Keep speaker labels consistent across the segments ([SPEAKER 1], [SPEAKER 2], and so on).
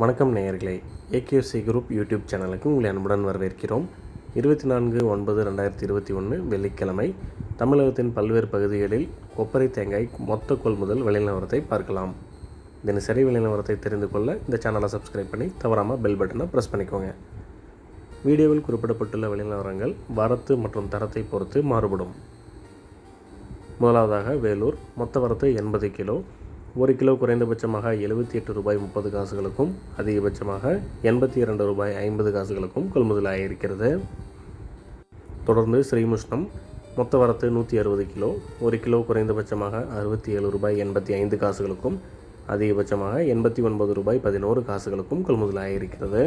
[SPEAKER 1] வணக்கம் நேயர்களே. ஏகேஎஃப்சி group YouTube சேனலுக்கு உங்களை அன்புடன் வரவேற்கிறோம். இருபத்தி நான்கு ஒன்பது ரெண்டாயிரத்தி இருபத்தி ஒன்று வெள்ளிக்கிழமை தமிழகத்தின் பல்வேறு பகுதிகளில் கொப்பரை தேங்காய் மொத்த கொள்முதல் விலைநிலவரத்தை பார்க்கலாம். தினசரி விலைநிலவரத்தை தெரிந்து கொள்ள இந்த சேனலை சப்ஸ்கிரைப் பண்ணி தவறாமல் பெல் பட்டனை ப்ரெஸ் பண்ணிக்கோங்க. வீடியோவில் குறிப்பிடப்பட்டுள்ள விலைநிலவரங்கள் வரத்து மற்றும் தரத்தை பொறுத்து மாறுபடும். முதலாவதாக வேலூர் மொத்த வரத்து எண்பது கிலோ ஒரு கிலோ குறைந்தபட்சமாக எழுபத்தி எட்டு ரூபாய் முப்பது காசுகளுக்கும் அதிகபட்சமாக எண்பத்தி இரண்டு ரூபாய் ஐம்பது காசுகளுக்கும் கொள்முதல் இருக்கிறது தொடர்ந்து ஸ்ரீமுஷ்ணம் மொத்த வரத்து நூற்றி அறுபது கிலோ ஒரு கிலோ குறைந்தபட்சமாக அறுபத்தி ஏழு ரூபாய் எண்பத்தி ஐந்து காசுகளுக்கும் அதிகபட்சமாக எண்பத்தி ஒன்பது ரூபாய் பதினோரு காசுகளுக்கும் கொள்முதல் இருக்கிறது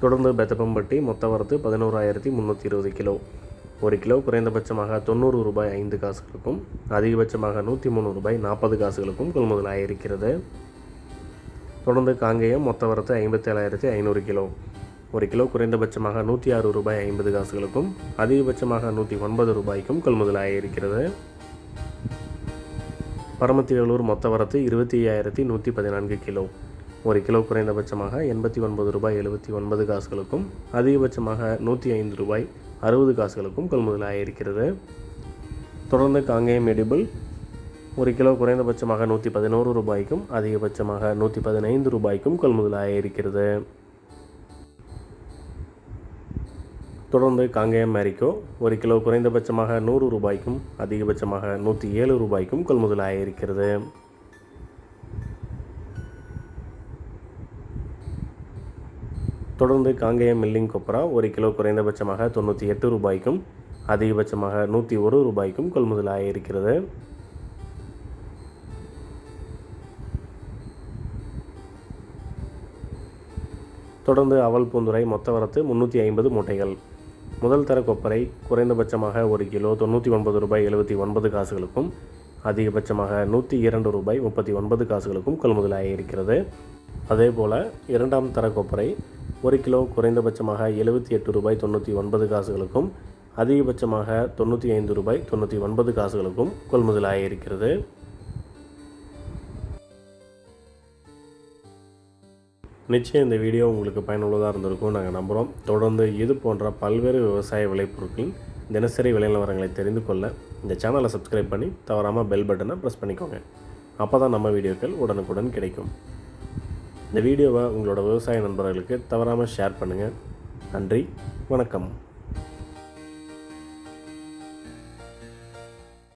[SPEAKER 1] தொடர்ந்து பெத்தப்பம்பட்டி மொத்த வரத்து பதினோராயிரத்தி முந்நூற்றி இருபது கிலோ. ஒரு கிலோ குறைந்தபட்சமாக தொண்ணூறு ரூபாய் ஐந்து காசுகளுக்கும் அதிகபட்சமாக நூற்றி மூணு ரூபாய் நாற்பது காசுகளுக்கும் கொள்முதலாக இருக்கிறது தொடர்ந்து காங்கேயம் மொத்த வரத்து ஐம்பத்தி ஏழாயிரத்தி ஐநூறு கிலோ. ஒரு கிலோ குறைந்தபட்சமாக நூற்றி ஆறு ரூபாய் ஐம்பது காசுகளுக்கும் அதிகபட்சமாக நூற்றி ஒன்பது ரூபாய்க்கும் கொள்முதலாக இருக்கிறது பரமத்திவேலூர் மொத்த வரத்து இருபத்தி ஐயாயிரத்தி நூற்றி பதினான்கு கிலோ. ஒரு கிலோ குறைந்தபட்சமாக எண்பத்தி ஒன்பது ரூபாய் எழுபத்தி ஒன்பது காசுகளுக்கும் அதிகபட்சமாக நூற்றி ஐந்து ரூபாய் அறுபது காசுகளுக்கும் கொள்முதல் இருக்கிறது. தொடர்ந்து காங்கேயம் எடிபிள் ஒரு கிலோ குறைந்தபட்சமாக நூற்றி பதினோரு ரூபாய்க்கும் அதிகபட்சமாக நூற்றி பதினைந்து ரூபாய்க்கும் கொள்முதல் இருக்கிறது. தொடர்ந்து காங்கேயம் மேரிக்கோ ஒரு கிலோ குறைந்தபட்சமாக நூறு ரூபாய்க்கும் அதிகபட்சமாக நூற்றி ஏழு ரூபாய்க்கும் கொள்முதல் இருக்கிறது. தொடர்ந்து காங்கேயம் மில்லிங் கொப்பரா ஒரு கிலோ குறைந்தபட்சமாக தொண்ணூற்றி எட்டு ரூபாய்க்கும் அதிகபட்சமாக நூற்றி ஒரு ரூபாய்க்கும் கொள்முதலாக இருக்கிறது. தொடர்ந்து அவல் பூந்துரை மொத்த வரத்து முந்நூற்றி ஐம்பது மூட்டைகள். முதல் தர கொப்பரை குறைந்தபட்சமாக ஒரு கிலோ தொண்ணூற்றி ஒன்பது ரூபாய் எழுபத்தி ஒன்பது காசுகளுக்கும் அதிகபட்சமாக நூற்றி இரண்டு ரூபாய் முப்பத்தி ஒன்பது காசுகளுக்கும் கொள்முதலாக இருக்கிறது. அதே போல் இரண்டாம் தர கொப்பரை ஒரு கிலோ குறைந்தபட்சமாக எழுபத்தி எட்டு ரூபாய் தொண்ணூற்றி ஒன்பது காசுகளுக்கும் அதிகபட்சமாக தொண்ணூற்றி ஐந்து ரூபாய் தொண்ணூற்றி ஒன்பது காசுகளுக்கும் கொள்முதல் ஆகியிருக்கிறது நிச்சயம் இந்த வீடியோ உங்களுக்கு பயனுள்ளதாக இருந்திருக்கும் நாங்கள் நம்புகிறோம் தொடர்ந்து இது போன்ற பல்வேறு விவசாய விளைபொருட்களின் தினசரி விலை நிலவரங்களை தெரிந்து கொள்ள இந்த சேனலை சப்ஸ்கிரைப் பண்ணி தவறாமல் பெல் பட்டனை ப்ரெஸ் பண்ணிக்கோங்க. அப்போ தான் நம்ம வீடியோக்கள் உடனுக்குடன் கிடைக்கும். இந்த வீடியோவை உங்களோட விவசாய நண்பர்களுக்கு தவறாமல் ஷேர் பண்ணுங்கள் நன்றி வணக்கம்.